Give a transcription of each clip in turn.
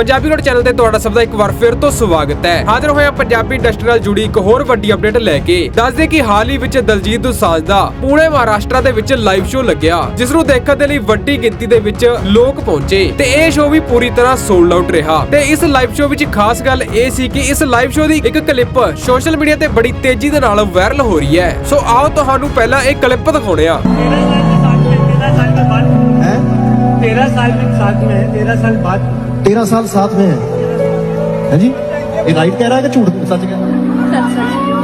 Punjabi road channel ਤੇ ਤੁਹਾਡਾ ਸਭ ਦਾ ਇੱਕ ਵਾਰ ਫਿਰ ਤੋਂ ਸਵਾਗਤ ਹੈ। ਹਾਜ਼ਰ ਹੋਇਆ ਪੰਜਾਬੀ ਇੰਡਸਟਰੀ ਨਾਲ ਜੁੜੀ ਇੱਕ ਹੋਰ ਵੱਡੀ ਅਪਡੇਟ ਲੈ ਕੇ। ਦੱਸਦੇ ਕਿ ਹਾਲ ਹੀ ਵਿੱਚ ਦਲਜੀਤ ਦੋਸਾਂਝ ਦਾ ਪੁਣੇ ਮਹਾਰਾਸ਼ਟਰ ਦੇ ਵਿੱਚ ਲਾਈਵ ਸ਼ੋਅ ਲੱਗਿਆ, ਜਿਸ ਨੂੰ ਦੇਖਣ ਦੇ ਲਈ ਵੱਡੀ ਗਿਣਤੀ ਦੇ ਵਿੱਚ ਲੋਕ ਪਹੁੰਚੇ ਤੇ ਇਹ ਸ਼ੋਅ ਵੀ ਪੂਰੀ ਤਰ੍ਹਾਂ ਸੋਲਡ ਆਊਟ ਰਿਹਾ। ਤੇ ਇਸ ਲਾਈਵ ਸ਼ੋਅ ਵਿੱਚ ਖਾਸ ਗੱਲ ਇਹ ਸੀ ਕਿ ਇਸ ਲਾਈਵ ਸ਼ੋਅ ਦੀ ਇੱਕ ਕਲਿੱਪ ਸੋਸ਼ਲ ਮੀਡੀਆ ਤੇ ਬੜੀ ਤੇਜ਼ੀ ਦੇ ਨਾਲ ਵਾਇਰਲ ਹੋ ਰਹੀ ਹੈ। ਸੋ ਆਓ ਤੁਹਾਨੂੰ ਪਹਿਲਾਂ ਇਹ ਕਲਿੱਪ ਦਿਖਾਉਂਦੇ ਆ तेरह साल हैं में साथ में है तेरह साल बाद। तेरह साल साथ में है। है जी? ये राइट कह रहा है कि झूठ? सच कह रहा है?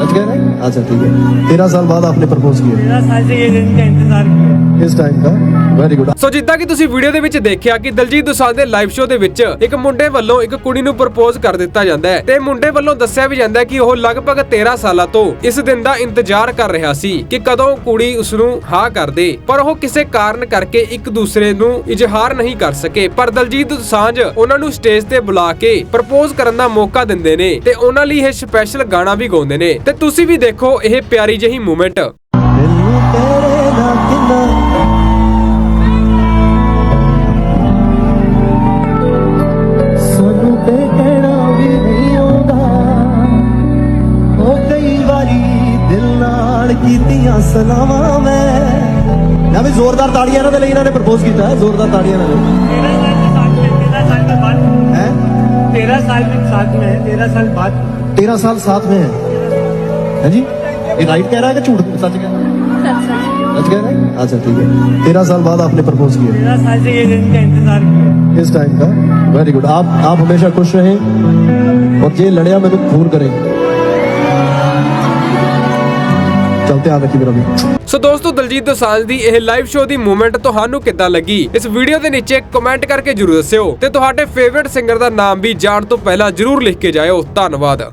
सच कह रहा है। अच्छा ठीक है। तेरह साल बाद आपने प्रपोज किया। तेरह साल से ये दिन का इंतज़ार किया। ਇਸ ਟਾਈਮ ਦਾ। ਵੈਰੀ ਗੁੱਡ ਸੋ ਜਿੱਦਾਂ ਕਿ ਤੁਸੀਂ ਵੀਡੀਓ ਦੇ ਵਿੱਚ ਦੇਖਿਆ ਕਿ ਦਲਜੀਤ ਦੋਸਾਂਝ ਦੇ ਲਾਈਵ ਸ਼ੋਅ ਦੇ ਵਿੱਚ ਇੱਕ ਮੁੰਡੇ ਵੱਲੋਂ ਇੱਕ ਕੁੜੀ ਨੂੰ ਪ੍ਰਪੋਜ਼ ਕਰ ਦਿੱਤਾ ਜਾਂਦਾ ਹੈ ਤੇ ਮੁੰਡੇ ਵੱਲੋਂ ਦੱਸਿਆ ਵੀ ਜਾਂਦਾ ਹੈ ਕਿ ਉਹ ਲਗਭਗ 13 ਸਾਲਾਂ ਤੋਂ ਇਸ ਦਿਨ ਦਾ ਇੰਤਜ਼ਾਰ ਕਰ ਰਿਹਾ ਸੀ ਕਿ ਕਦੋਂ ਕੁੜੀ ਉਸ ਨੂੰ ਹਾਂ ਕਰ ਦੇ, ਪਰ ਉਹ ਕਿਸੇ ਕਾਰਨ ਕਰਕੇ ਇੱਕ ਦੂਸਰੇ ਨੂੰ ਇਜ਼ਹਾਰ ਨਹੀਂ ਕਰ ਸਕੇ। ਪਰ ਦਲਜੀਤ ਦੋਸਾਂਝ ਉਹਨਾਂ ਨੂੰ ਸਟੇਜ ਤੇ ਬੁਲਾ ਕੇ ਪ੍ਰਪੋਜ਼ ਕਰਨ ਦਾ ਮੌਕਾ ਦਿੰਦੇ ਨੇ ਤੇ ਉਹਨਾਂ ਲਈ ਇਹ ਸਪੈਸ਼ਲ ਗਾਣਾ ਵੀ ਗਾਉਂਦੇ ਨੇ। ਤੇ ਤੁਸੀਂ ਵੀ ਦੇਖੋ ਇਹ ਪਿਆਰੀ ਜਿਹੀ ਮੂਮੈਂਟ ਨਾਲ ਕੀਤੀਆਂ ਸਲਾਵਾਂ ਮੈਂ ਨਾ ਵੀ ਜ਼ੋਰਦਾਰ ਤਾੜੀਆਂ ਇਹਨਾਂ ਦੇ ਲਈ ਇਹਨਾਂ ਨੇ ਪ੍ਰਪੋਜ਼ ਕੀਤਾ ਹੈ ਜ਼ੋਰਦਾਰ ਤਾੜੀਆਂ ਨਾਲ तेरह साल के साथ में तेरह साल के साथ में है तेरह साल बाद 13 साल साथ में है है जी ये राइट कह रहा है कि झूठ सच कह रहा है सच कह रहा है अच्छा ठीक है तेरह साल बाद आपने प्रपोज किया तेरह साल से ये दिन का इंतजार किया इस टाइम का वेरी गुड आप आप हमेशा खुश रहें और ये लड़िया में तो खून करें ਚੱਲ, ਧਿਆਨ ਰੱਖੀ ਮੇਰਾ ਵੀ। ਸੋ ਦੋਸਤੋ, ਦਲਜੀਤ ਦੋਸਾਂਝ ਦੀ ਇਹ ਲਾਈਵ ਸ਼ੋਅ ਦੀ ਮੂਵਮੈਂਟ ਤੁਹਾਨੂੰ ਕਿੱਦਾਂ ਲੱਗੀ? ਇਸ ਵੀਡੀਓ ਦੇ ਨੀਚੇ ਕਮੈਂਟ ਕਰਕੇ ਜਰੂਰ ਦੱਸਿਓ ਤੇ ਤੁਹਾਡੇ ਫੇਵਰਿਟ ਸਿੰਗਰ ਦਾ ਨਾਮ ਵੀ ਜਾਣ ਤੋਂ ਪਹਿਲਾਂ ਜਰੂਰ ਲਿਖ ਕੇ ਜਾਇਓ। ਧੰਨਵਾਦ।